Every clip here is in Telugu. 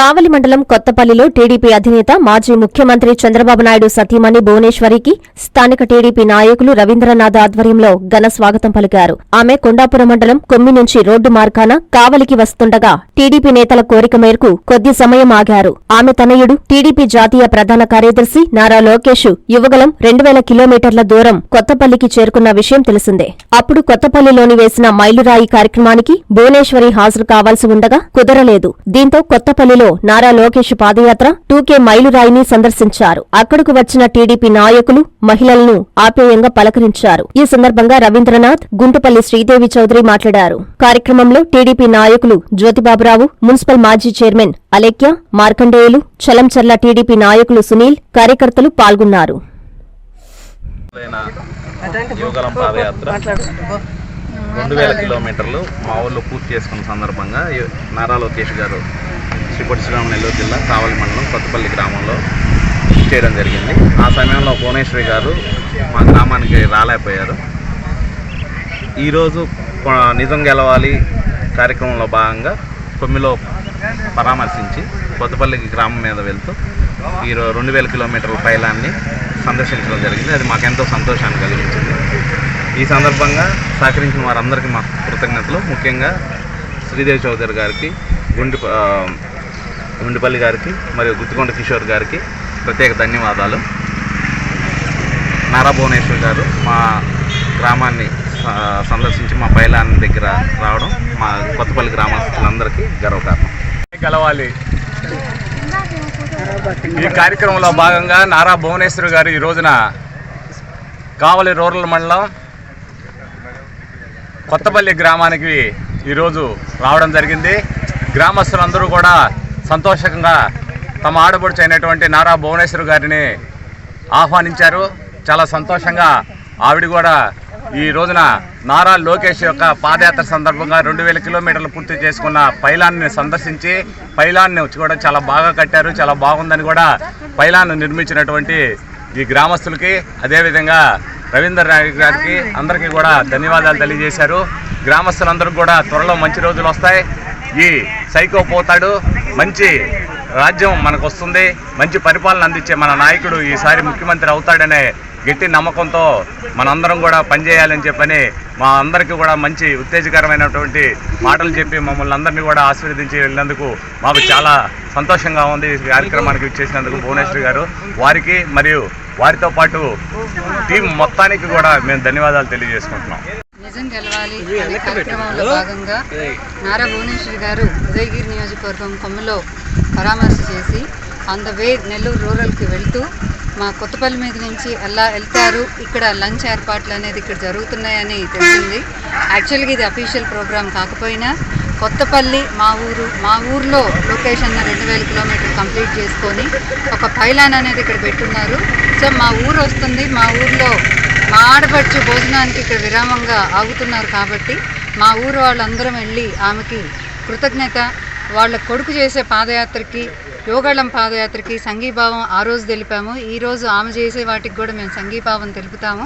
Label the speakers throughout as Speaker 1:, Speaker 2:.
Speaker 1: కావలి మండలం కొత్తపల్లిలో టీడీపీ అధినేత మాజీ ముఖ్యమంత్రి చంద్రబాబు నాయుడు సతీమణి భువనేశ్వరికి స్థానిక టీడీపీ నాయకులు రవీంద్రనాథ్ ఆధ్వర్యంలో ఘన స్వాగతం పలికారు. ఆమె కొండాపురం మండలం కొమ్మి నుంచి రోడ్డు మార్గాన కావలికి వస్తుండగా టీడీపీ నేతల కోరిక మేరకు కొద్ది సమయం ఆగారు. ఆమె తనయుడు టీడీపీ జాతీయ ప్రధాన కార్యదర్శి నారా లోకేష్ యువగలం రెండు వేల కిలోమీటర్ల దూరం కొత్తపల్లికి చేరుకున్న విషయం తెలిసిందే. అప్పుడు కొత్తపల్లిలోని వేసిన మైలురాయి కార్యక్రమానికి భువనేశ్వరి హాజరు కావాల్సి ఉండగా కుదరలేదు. దీంతో కొత్తపల్లిలో నారా లోకేష్ పాదయాత్ర టూకే మైలురాయిని సందర్శించారు. అక్కడకు వచ్చిన టీడీపీ నాయకులు మహిళలను ఆప్యాయంగా పలకరించారు. ఈ సందర్భంగా రవీంద్రనాథ్ గుంటుపల్లి శ్రీదేవి చౌదరి మాట్లాడారు. కార్యక్రమంలో టీడీపీ నాయకులు జ్యోతిబాబురావు మున్సిపల్ మాజీ చైర్మన్ అలేఖ్య మార్కండేయులు చలంచర్ల టీడీపీ నాయకులు సునీల్ కార్యకర్తలు పాల్గొన్నారు.
Speaker 2: యువగలం పాదయాత్ర రెండు వేల కిలోమీటర్లు మా ఊళ్ళో పూర్తి చేసుకున్న సందర్భంగా నారా లోకేష్ గారు శ్రీ పరశురామ నెల్లూరు జిల్లా కావలి మండలం కొత్తపల్లి గ్రామంలో చేయడం జరిగింది. ఆ సమయంలో భువనేశ్వరి గారు మా గ్రామానికి రాలేకపోయారు. ఈరోజు నిజం గెలవాలి కార్యక్రమంలో భాగంగా కొమ్మిలో పరామర్శించి కొత్తపల్లి గ్రామం మీద వెళ్తూ ఈ రెండు వేల కిలోమీటర్ల పైలాన్ని సందర్శించడం జరిగింది. అది మాకెంతో సంతోషాన్ని కలిగించింది. ఈ సందర్భంగా సహకరించిన వారందరికీ మా కృతజ్ఞతలు. ముఖ్యంగా శ్రీదేవి చౌదరి గారికి గుండి గుండిపల్లి గారికి మరియు గుత్తికొండ కిషోర్ గారికి ప్రత్యేక ధన్యవాదాలు. నారా భువనేశ్వర్ గారు మా గ్రామాన్ని సందర్శించి మా పైలాన్ దగ్గర రావడం మా కొత్తపల్లి గ్రామస్తులందరికీ గర్వకారణం.
Speaker 3: కలవాలి ఈ కార్యక్రమంలో భాగంగా నారా భువనేశ్వర్ గారు ఈ రోజున కావలి రూరల్ మండలం కొత్తపల్లి గ్రామానికి ఈరోజు రావడం జరిగింది. గ్రామస్తులందరూ కూడా సంతోషంగా తమ ఆడబడుచు అయినటువంటి నారా భువనేశ్వర్ గారిని ఆహ్వానించారు. చాలా సంతోషంగా ఆవిడ కూడా ఈ రోజున నారా లోకేష్ యొక్క పాదయాత్ర సందర్భంగా రెండు వేల కిలోమీటర్లు పూర్తి చేసుకున్న పైలాన్ని సందర్శించి పైలాన్ని కూడా చాలా బాగా కట్టారు. చాలా బాగుందని కూడా పైలాన్ని నిర్మించినటువంటి ఈ గ్రామస్తులకి అదేవిధంగా రవీందర్ నాయక్ గారికి అందరికీ కూడా ధన్యవాదాలు తెలియజేశారు. గ్రామస్తులందరూ కూడా త్వరలో మంచి రోజులు వస్తాయి. ఈ సైకో పోతాడు. మంచి రాజ్యం మనకు వస్తుంది మంచి పరిపాలన అందించే మన నాయకుడు ఈసారి ముఖ్యమంత్రి అవుతాడనే గట్టి నమ్మకంతో మనందరం కూడా పనిచేయాలని చెప్పని మా అందరికీ కూడా మంచి ఉత్తేజకరమైనటువంటి మాటలు చెప్పి మమ్మల్ని అందరినీ కూడా ఆశీర్వదించి వెళ్ళినందుకు మాకు చాలా సంతోషంగా ఉంది ఈ కార్యక్రమానికి ఇచ్చేసినందుకు భువనేశ్వరి గారు. వారికి మరియు వారితో పాటు టీం మొత్తానికి కూడా మేము ధన్యవాదాలు తెలియజేసుకుంటున్నాం.
Speaker 4: నిజం గెలవాలి అనే కార్యక్రమంలో భాగంగా నారా భువనేశ్వరి గారు ఉదయగిరి నియోజకవర్గం కొమ్మలో పరామర్శ చేసి ఆన్ ద వే నెల్లూరు రూరల్కి వెళ్తూ మా కొత్తపల్లి మీద నుంచి ఎలా వెళ్తారు. ఇక్కడ లంచ్ ఏర్పాట్లు అనేది ఇక్కడ జరుగుతున్నాయని తెలిసింది. యాక్చువల్గా ఇది అఫీషియల్ ప్రోగ్రామ్ కాకపోయినా కొత్తపల్లి మా ఊరు మా ఊర్లో లొకేషన్ రెండు వేల కిలోమీటర్ కంప్లీట్ చేసుకొని ఒక పైలాన్ అనేది ఇక్కడ పెట్టున్నారు. సో మా ఊరు వస్తుంది. మా ఊర్లో మా ఆడపడుచు భోజనానికి ఇక్కడ విరామంగా ఆగుతున్నారు కాబట్టి మా ఊరు వాళ్ళందరం వెళ్ళి ఆమెకి కృతజ్ఞత వాళ్ళ కొడుకు చేసే పాదయాత్రకి యోగాళం పాదయాత్రకి సంఘీభావం ఆ రోజు తెలిపాము. ఈరోజు ఆమె చేసే వాటికి కూడా మేము సంఘీభావం తెలుపుతాము.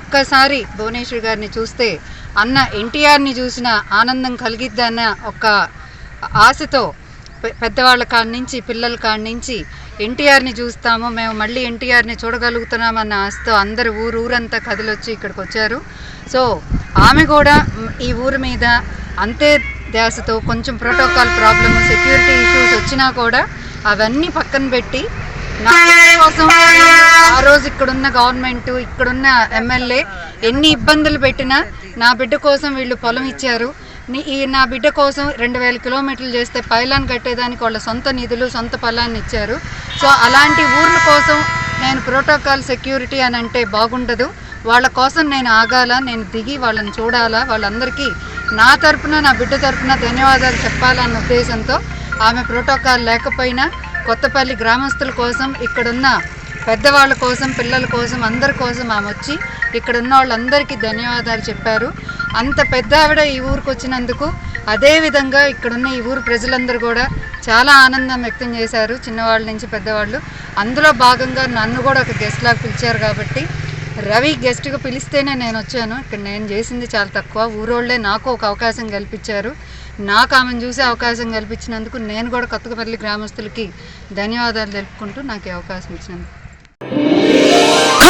Speaker 4: ఒక్కసారి భువనేశ్వర్ గారిని చూస్తే అన్న ఎన్టీఆర్ని చూసిన ఆనందం కలిగిద్దన్న ఒక ఆశతో పెద్దవాళ్ళ కాడి నుంచి పిల్లల కాడి నుంచి ఎన్టీఆర్ని చూస్తాము మేము మళ్ళీ ఎన్టీఆర్ని చూడగలుగుతున్నామన్న ఆశతో అందరు ఊరు ఊరంతా కదిలొచ్చి ఇక్కడికి వచ్చారు. సో ఆమె కూడా ఈ ఊరి మీద అంతే ధ్యాసతో కొంచెం ప్రోటోకాల్ ప్రాబ్లమ్ సెక్యూరిటీ ఇష్యూస్ వచ్చినా కూడా అవన్నీ పక్కన పెట్టి నా కోసం ఆ రోజు ఇక్కడున్న గవర్నమెంట్ ఇక్కడున్న ఎమ్మెల్యే ఎన్ని ఇబ్బందులు పెట్టినా నా బిడ్డ కోసం వీళ్ళు పొలం ఇచ్చారు. ఈ నా బిడ్డ కోసం రెండు వేల కిలోమీటర్లు చేస్తే పైలాన్ కట్టేదానికి వాళ్ళ సొంత నిధులు సొంత పొలాన్ని ఇచ్చారు. సో అలాంటి ఊర్ల కోసం నేను ప్రోటోకాల్ సెక్యూరిటీ అని అంటే బాగుండదు. వాళ్ళ కోసం నేను ఆగాల నేను దిగి వాళ్ళని చూడాలా వాళ్ళందరికీ నా తరపున నా బిడ్డ తరపున ధన్యవాదాలు చెప్పాలన్న ఉద్దేశంతో ఆమె ప్రోటోకాల్ లేకపోయినా కొత్తపల్లి గ్రామస్తుల కోసం ఇక్కడున్న పెద్దవాళ్ళ కోసం పిల్లల కోసం అందరి కోసం ఆమె వచ్చి ఇక్కడ ఉన్న వాళ్ళందరికీ ధన్యవాదాలు చెప్పారు. అంత పెద్ద ఆవిడ ఈ ఊరికి వచ్చినందుకు అదే విధంగా ఇక్కడున్న ఈ ఊరు ప్రజలందరూ కూడా చాలా ఆనందం వ్యక్తం చేశారు చిన్నవాళ్ళ నుంచి పెద్దవాళ్ళు. అందులో భాగంగా నన్ను కూడా ఒక గెస్ట్ లాగా పిలిచారు కాబట్టి రవి గెస్ట్గా పిలిస్తేనే నేను వచ్చాను. ఇక్కడ నేను చేసింది చాలా తక్కువ. ఊరోళ్ళే నాకు ఒక అవకాశం కల్పించారు. నాకు ఆమెను చూసే అవకాశం కల్పించినందుకు నేను కూడా కొత్తపల్లి గ్రామస్తులకి ధన్యవాదాలు తెలుపుకుంటూ నాకు అవకాశం ఇచ్చినందుకు.